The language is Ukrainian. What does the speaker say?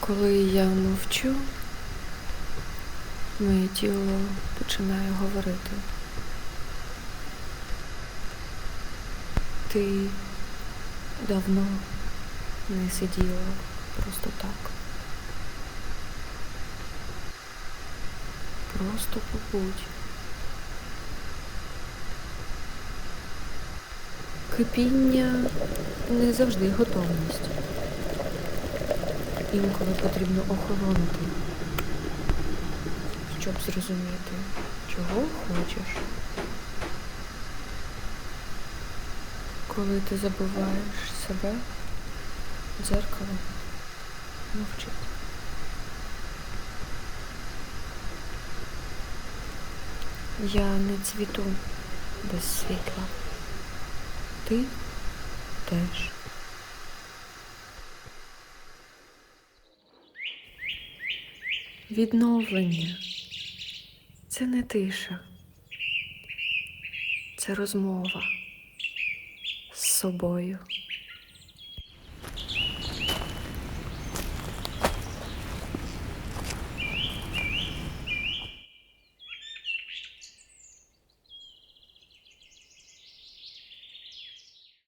Коли я мовчу, моє тіло починає говорити. Ти давно не сиділа просто так. Просто побудь. Кипіння не завжди готовність. Інколи потрібно охолонути, щоб зрозуміти, чого хочеш. Коли ти забуваєш себе, дзеркало мовчить. Я не цвіту без світла. Ти теж. Відновлення це не тиша, це розмова з собою.